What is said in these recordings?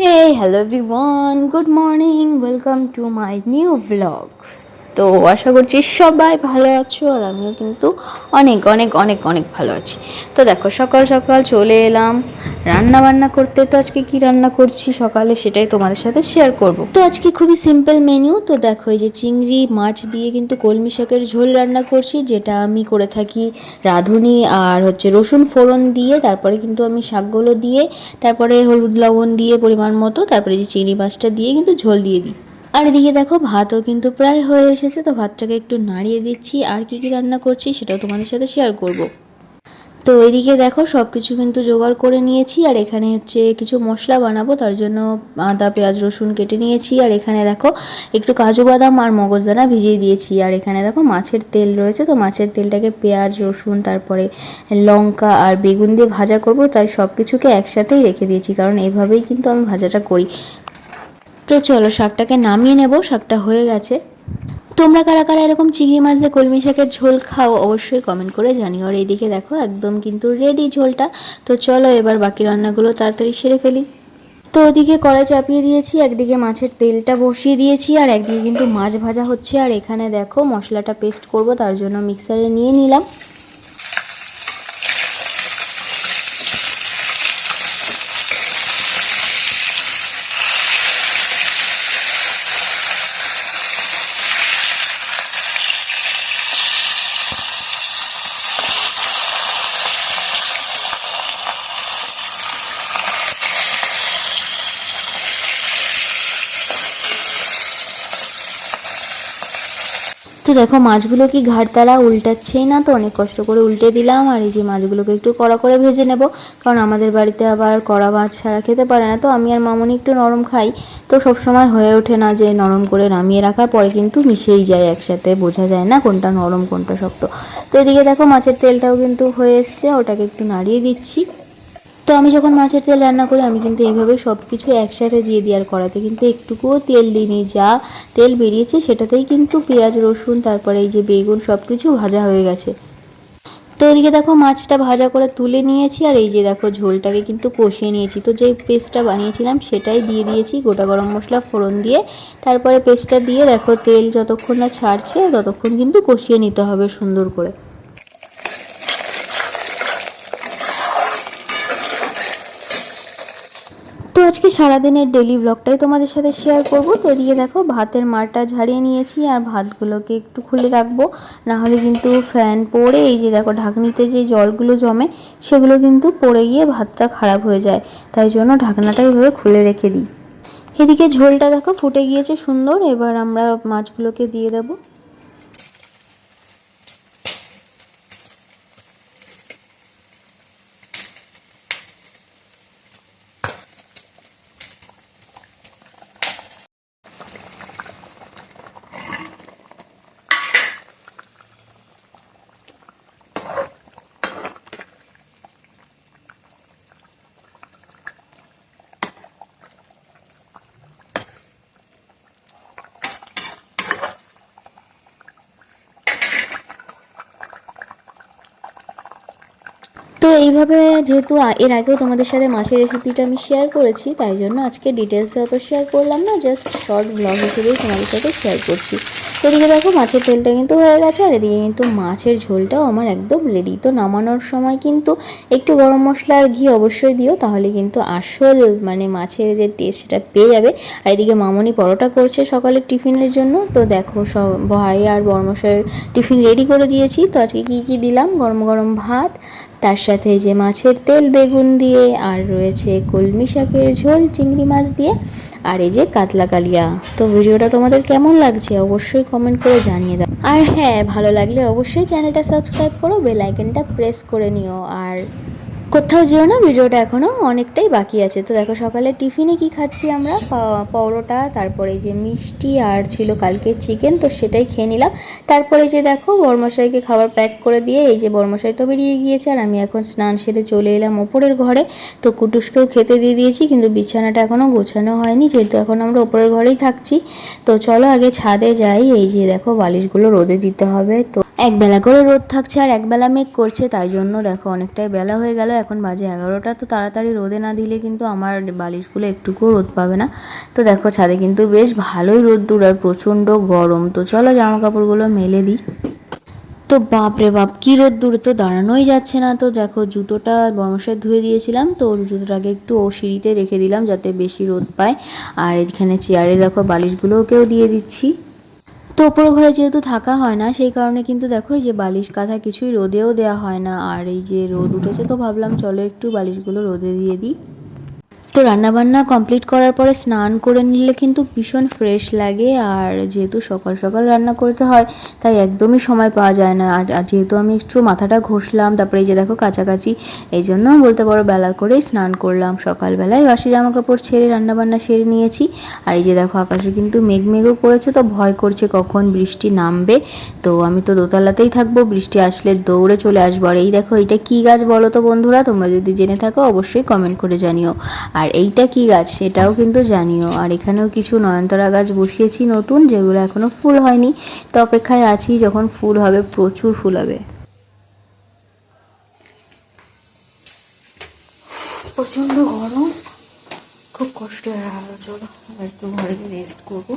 Hey, hello everyone, good morning, welcome to my new vlog. তো আশা করছি সবাই ভালো আছো আর আমিও কিন্তু অনেক অনেক অনেক অনেক ভালো আছি। তো দেখো, সকাল সকাল চলে এলাম। রান্না বান্না করতে তো আজকে কি রান্না করছি সকালে সেটাই তোমাদের সাথে শেয়ার করব। তো আজকে খুবই সিম্পল মেনু তো দেখো এই যে চিংড়ি, মাছ দিয়ে কিন্তু কলমি শাকের ঝোল রান্না করছি, যেটা আমি করে থাকি রাঁধুনি আর হচ্ছে রসুন ফোড়ন দিয়ে, তারপরে কিন্তু আমি শাকগুলো দিয়ে, তারপরে হলুদ লবণ দিয়ে পরিমাণ মতো, তারপরে যে চিংড়ি মাছটা দিয়ে কিন্তু ঝোল দিয়ে দিই। আর এদিকে দেখো, ভাতও কিন্তু প্রায় হয়ে এসেছে, তো ভাতটাকে একটু নাড়িয়ে দিচ্ছি। আর কি কি রান্না করছি সেটাও তোমাদের সাথে শেয়ার করব। তো এদিকে দেখো সব কিছু কিন্তু জোগাড় করে নিয়েছি। আর এখানে হচ্ছে কিছু মশলা বানাবো, তার জন্য আদা, পেঁয়াজ, রসুন কেটে নিয়েছি। আর এখানে দেখো, একটু কাজু বাদাম আর মগজদানা ভিজিয়ে দিয়েছি। আর এখানে দেখো, মাছের তেল রয়েছে, তো মাছের তেলটাকে পেঁয়াজ, রসুন, তারপরে লঙ্কা আর বেগুন দিয়ে ভাজা করব। তাই সব কিছুকে একসাথেই রেখে দিয়েছি, কারণ এভাবেই কিন্তু আমি ভাজাটা করি। তো চলো শাকটাকে নামিয়ে নেব, শাকটা হয়ে গেছে। তোমরা কারা কারা এরকম চিংড়ি মাছ দিয়ে কলমি শাকের ঝোল খাও অবশ্যই কমেন্ট করে জানিও। আর এইদিকে দেখো, একদম কিন্তু রেডি ঝোলটা। তো চলো এবার বাকি রান্নাগুলো তাড়াতাড়ি সেরে ফেলি। তো ওদিকে কড়াই চাপিয়ে দিয়েছি, একদিকে মাছের তেলটা বসিয়ে দিয়েছি, আর একদিকে কিন্তু মাছ ভাজা হচ্ছে। আর এখানে দেখো মশলাটা পেস্ট করব, তার জন্য মিক্সারে নিয়ে নিলাম। তো দেখো, মাছগুলো কি ঘাড়তারা উল্টাচ্ছেই না তো? অনেক কষ্ট করে উল্টে দিলাম আর এই যে মাছগুলোকে একটু কড়া করে ভেজে নেব। কারণ আমাদের বাড়িতে আবার কড়া মাছ ছাড়া খেতে পারে না। তো আমি আর মামনি একটু নরম খাই। তো সব সময় হয়ে ওঠে না যে নরম করে নামিয়ে রাখা পরে কিন্তু মিশেই যায় একসাথে। বোঝা যায় না কোনটা নরম, কোনটা শক্ত। তো এদিকে দেখো, মাছের তেলটাও কিন্তু হয়ে এসছে। ওটাকে একটু নাড়িয়ে দিচ্ছি। তো আমি যখন মাছের তেল রান্না করি, আমি কিন্তু এইভাবে সব কিছু একসাথে দিয়ে দিই আর কড়াতে কিন্তু একটুকুও তেল দিইনি, যা তেল বেরিয়েছে সেটাতেই কিন্তু পেঁয়াজ, রসুন, তারপরে এই যে বেগুন সব কিছু ভাজা হয়ে গেছে। তো এদিকে দেখো মাছটা ভাজা করে তুলে নিয়েছি, আর এই যে দেখো ঝোলটাকে কিন্তু কষিয়ে নিয়েছি। তো যে পেস্টটা বানিয়েছিলাম সেটাই দিয়ে দিয়েছি, গোটা গরম মশলা ফোড়ন দিয়ে। তারপরে পেস্টটা দিয়ে দেখো তেল যতক্ষণ না ছাড়ছে, ততক্ষণ কিন্তু কষিয়ে নিতে হবে সুন্দর করে। আজকে সারাদিনের ডেলি ব্লগটাই তোমাদের সাথে শেয়ার করব। তো এদিকে দেখো, ভাতের মারটা ঝাড়িয়ে নিয়েছি আর ভাতগুলোকে একটু খুলে রাখব। না হলে কিন্তু ফ্যান পড়ে, এই যে দেখো ঢাকনিতে যে জলগুলো জমে, সেগুলো কিন্তু পড়ে গিয়ে ভাতটা খারাপ হয়ে যায়। তাই জন্য ঢাকনাটা এইভাবে খুলে রেখে দিই। এদিকে ঝোলটা দেখো ফুটে গিয়েছে সুন্দর, এবার আমরা মাছগুলোকে দিয়ে দেবো। এইভাবে যেহেতু এর আগেও তোমাদের সাথে মাছের রেসিপিটা আমি শেয়ার করেছি, তাই জন্য আজকে ডিটেলসে অত শেয়ার করলাম না জাস্ট শর্ট ব্লগ হিসেবেই তোমাদের সাথে শেয়ার করছি। এদিকে দেখো, মাছের তেলটা কিন্তু হয়ে গেছে, আর এদিকে কিন্তু মাছের ঝোলটাও আমার একদম রেডি তো নামানোর সময় কিন্তু একটু গরম মশলা আর ঘি অবশ্যই দিও, তাহলে কিন্তু আসল মানে মাছের যে টেস্ট সেটা পেয়ে যাবে। আর এদিকে মামনি পরোটা করছে সকালের টিফিনের জন্য, তো দেখো সব ভাই আর বর্মশাইয়ের টিফিন রেডি করে দিয়েছি। তো আজকে কি কি দিলাম? গরম গরম ভাত তার সাথে যে মাছের তেল বেগুন দিয়ে, আর রয়েছে কলমি শাকের ঝোল, চিংড়ি মাছ দিয়ে, আর এই যে কাতলা কালিয়া। তো ভিডিওটা তোমাদের কেমন লাগছে অবশ্যই কমেন্ট করে জানিয়ে দাও। আর হ্যাঁ ভালো লাগলে অবশ্যই চ্যানেলটা সাবস্ক্রাইব করো বেল আইকনটা প্রেস করে নিও। আর কোথাও যেও না, ভিডিওটা এখনও অনেকটাই বাকি আছে। তো দেখো সকালে টিফিনে কি খাচ্ছি আমরা? পরোটা, তারপরে যে মিষ্টি আর ছিল কালকের চিকেন তো সেটাই খেয়ে নিলাম। তারপরে যে দেখো বর্মশাইকে খাবার প্যাক করে দিয়ে এই যে বর্মশাই তো বেরিয়ে গিয়েছে, আর আমি এখন স্নান সেরে চলে এলাম ওপরের ঘরে। তো কুটুসকেও খেতে দিয়ে দিয়েছি, কিন্তু বিছানাটা এখনও গোছানো হয়নি, যেহেতু এখন আমরা ওপরের ঘরেই থাকছি। তো চলো আগে ছাদে যাই, এই যে দেখো বালিশগুলো রোদে দিতে হবে, তো এক বেলা করে রোদ থাকছে আর এক বেলা মেঘ করছে, তাই জন্য দেখো অনেকটাই বেলা হয়ে গেল। এখন বাজে এগারোটা, তো তাড়াতাড়ি রোদে না দিলে কিন্তু আমার বালিশগুলো একটুকুও রোদ পাবে না। তো দেখো ছাদে কিন্তু বেশ ভালোই রোদ্দুর আর প্রচণ্ড গরম। তো চলো জামা কাপড়গুলো মেলে দিই। তো বাপরে বাপ, কী রোদ দূরে তো দাঁড়ানোই যাচ্ছে না। তো দেখো জুতোটা বর্মসের ধুয়ে দিয়েছিলাম, তো ওর জুতোটাকে একটু ও সিঁড়িতে রেখে দিলাম যাতে বেশি রোদ পায়। আর এখানে চেয়ারে দেখো বালিশগুলোকেও দিয়ে দিচ্ছি। তো ওপর ঘরে যেহেতু থাকা হয় না, সেই কারণে কিন্তু দেখো এই যে বালিশ কাঁথা কিছুই রোদেও দেওয়া হয় না। আর এই যে রোদ উঠেছে তো ভাবলাম চলো একটু বালিশগুলো রোদে দিয়ে দিই। তো রান্নাবান্না কমপ্লিট করার পরে স্নান করে নিলে কিন্তু ভীষণ ফ্রেশ লাগে। আর যেহেতু সকাল সকাল রান্না করতে হয়, তাই একদমই সময় পাওয়া যায় না। আর যেহেতু আমি একটু মাথাটা ঘষলাম, তারপরে এই যে দেখো কাছাকাছি, এই জন্য বলতে পারো বেলা করেই স্নান করলাম। সকালবেলায় বাসি জামা কাপড় ছেড়ে রান্নাবান্না সেরে নিয়েছি। আর এই যে দেখো আকাশে কিন্তু মেঘ মেঘও করেছে, তো ভয় করছে কখন বৃষ্টি নামবে। তো আমি তো দোতলাতেই থাকব, বৃষ্টি আসলে দৌড়ে চলে আসব। আর এই দেখো এটা কি গাছ বলো তো বন্ধুরা? তোমরা যদি জেনে থাকো, অবশ্যই কমেন্ট করে জানিও। আর এইটা কি গাছ সেটাও কিন্তু জানিও। আর এখানেও কিছু নয়নতরা গাছ বসিয়েছি নতুন, যেগুলো এখনও ফুল হয়নি। তো অপেক্ষায় আছি যখন ফুল হবে, প্রচুর ফুল হবে। প্রচণ্ড গরম। খুব কষ্ট হয়ে। গেল চলো, একটু ঘরে রেস্ট করব।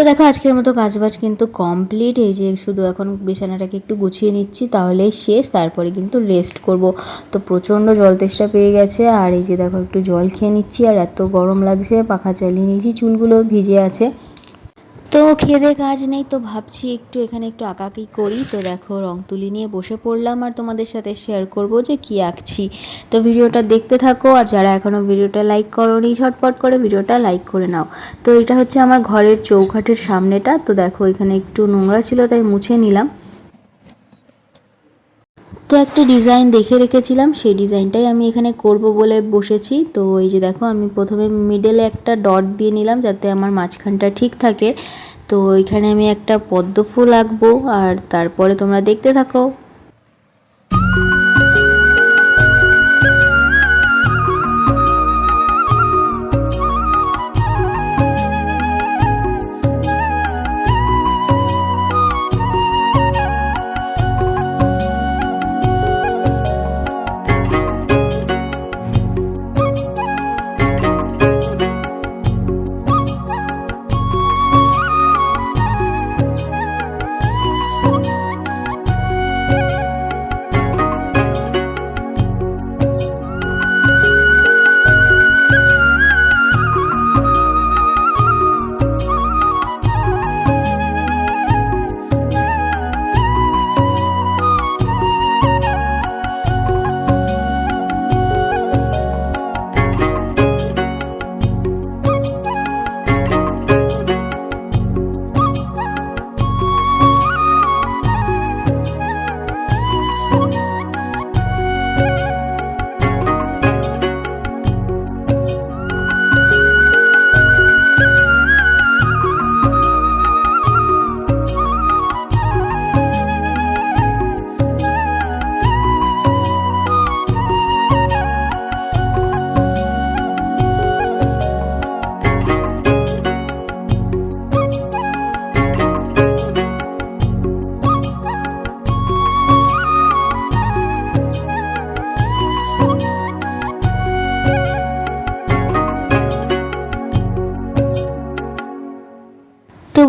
তো দেখো, আজকের মতো কাজবাজ কিন্তু কমপ্লিট এই যে শুধু এখন বিছানাটাকে একটু গুছিয়ে নিচ্ছি, তাহলে শেষ। তারপরে কিন্তু রেস্ট করব। তো প্রচণ্ড জল তেষ্টা পেয়ে গেছে। আর এই যে দেখো, একটু জল খেয়ে নিচ্ছি। আর এত গরম লাগছে, পাখা চালিয়ে নিয়েছি, চুলগুলো ভিজে আছে। তো খেদে কাজ নেই, তো ভাবছি একটু এখানে একটু আঁকাকি করি। তো দেখো, রং তুলি নিয়ে বসে পড়লাম আর তোমাদের সাথে শেয়ার করব যে কি আঁকছি। তো ভিডিওটা দেখতে থাকো আর যারা এখনও ভিডিওটা লাইক করোনি, ঝটপট করে ভিডিওটা লাইক করে নাও। তো এটা হচ্ছে আমার ঘরের চৌঘাটের সামনেটা। তো দেখো, এখানে একটু নোংরা ছিল, তাই মুছে নিলাম। তো একটা ডিজাইন দেখে রেখেছিলাম, সেই ডিজাইনটাই আমি এখানে করব বলে বসেছি। তো এই যে দেখো, আমি প্রথমে মিডলে একটা ডট দিয়ে নিলাম যাতে আমার মাঝখানটা ঠিক থাকে। তো এখানে আমি একটা পদ্ম ফুল আঁকবো, আর তারপরে তোমরা দেখতে থাকো।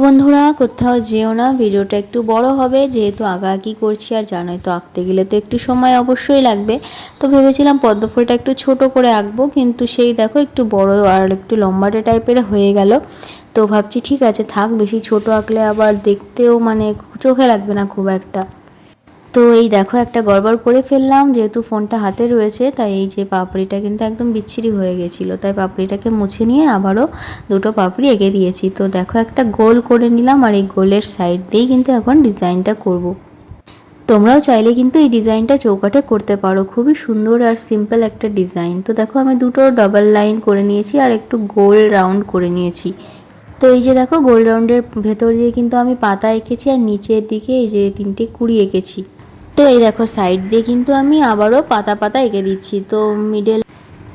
বন্ধুরা, কোথাও যেও না, ভিডিওটা একটু বড় হবে, যেহেতু আঁকাআঁকি করছি, আর জানোই তো আঁকতে গেলে তো একটু সময় অবশ্যই লাগবে। তো ভেবেছিলাম পদ্মফুলটা একটু ছোট করে আঁকবো, কিন্তু সেই দেখো একটু বড় আর একটু লম্বাটে টাইপের হয়ে গেল। তো ভাবছি ঠিক আছে, থাক, বেশি ছোট আঁকলে আবার দেখতেও মানে চোখে লাগবে না খুব একটা। তো এই দেখো, একটা গড়বড় করে ফেললাম, যেহেতু ফোনটা হাতে রয়েছে, তাই এই যে পাপড়িটা কিন্তু একদম বিচ্ছিরি হয়ে গেছিল। তাই পাপড়িটাকে মুছে নিয়ে আবারও দুটো পাপড়ি এঁকে দিয়েছি। তো দেখো, একটা গোল করে নিলাম, আর এই গোলের সাইড দিয়েই কিন্তু এখন ডিজাইনটা করব। তোমরাও চাইলে কিন্তু এই ডিজাইনটা চৌকাঠে করতে পারো। খুবই সুন্দর আর সিম্পল একটা ডিজাইন। তো দেখো, আমি দুটো ডাবল লাইন করে নিয়েছি, আর একটু গোল রাউন্ড করে নিয়েছি। তো এই যে দেখো, গোল রাউন্ডের ভেতর দিয়ে কিন্তু আমি পাতা এঁকেছি, আর নিচের দিকে এই যে তিনটে কুড়ি এঁকেছি। তো এই দেখো সাইড দিয়ে কিন্তু আমি আবারও পাতা পাতা এঁকে দিচ্ছি। তো মিডল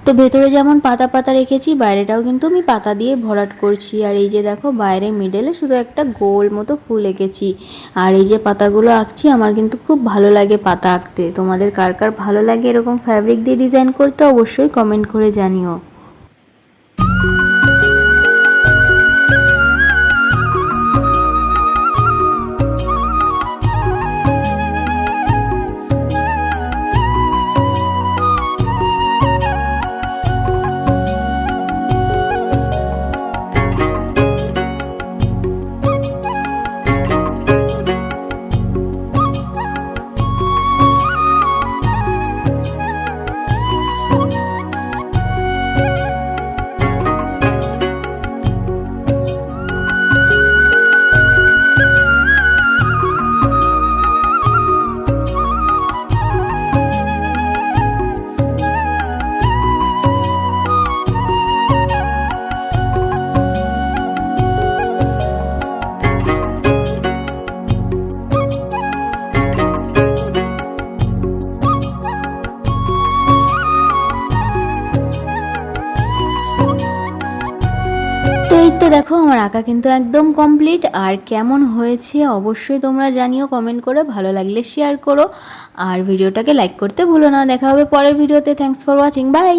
তো ভেতরে যেমন পাতা পাতা রেখেছি, বাইরেটাও কিন্তু আমি পাতা দিয়ে ভরাট করছি। আর এই যে দেখো, বাইরে মিডলে শুধু একটা গোল মতো ফুল এঁকেছি। আর এই যে পাতাগুলো আঁকছি, আমার কিন্তু খুব ভালো লাগে পাতা আঁকতে। তোমাদের কার কার ভালো লাগে এরকম ফ্যাব্রিক দিয়ে ডিজাইন করতে, অবশ্যই কমেন্ট করে জানিও। দেখো, আমার আঁকা কিন্তু একদম কমপ্লিট আর কেমন হয়েছে অবশ্যই তোমরা জানিও কমেন্ট করে। ভালো লাগলে শেয়ার করো। আর ভিডিওটাকে লাইক করতে ভুলো না। দেখা হবে পরের ভিডিওতে। Thanks for watching by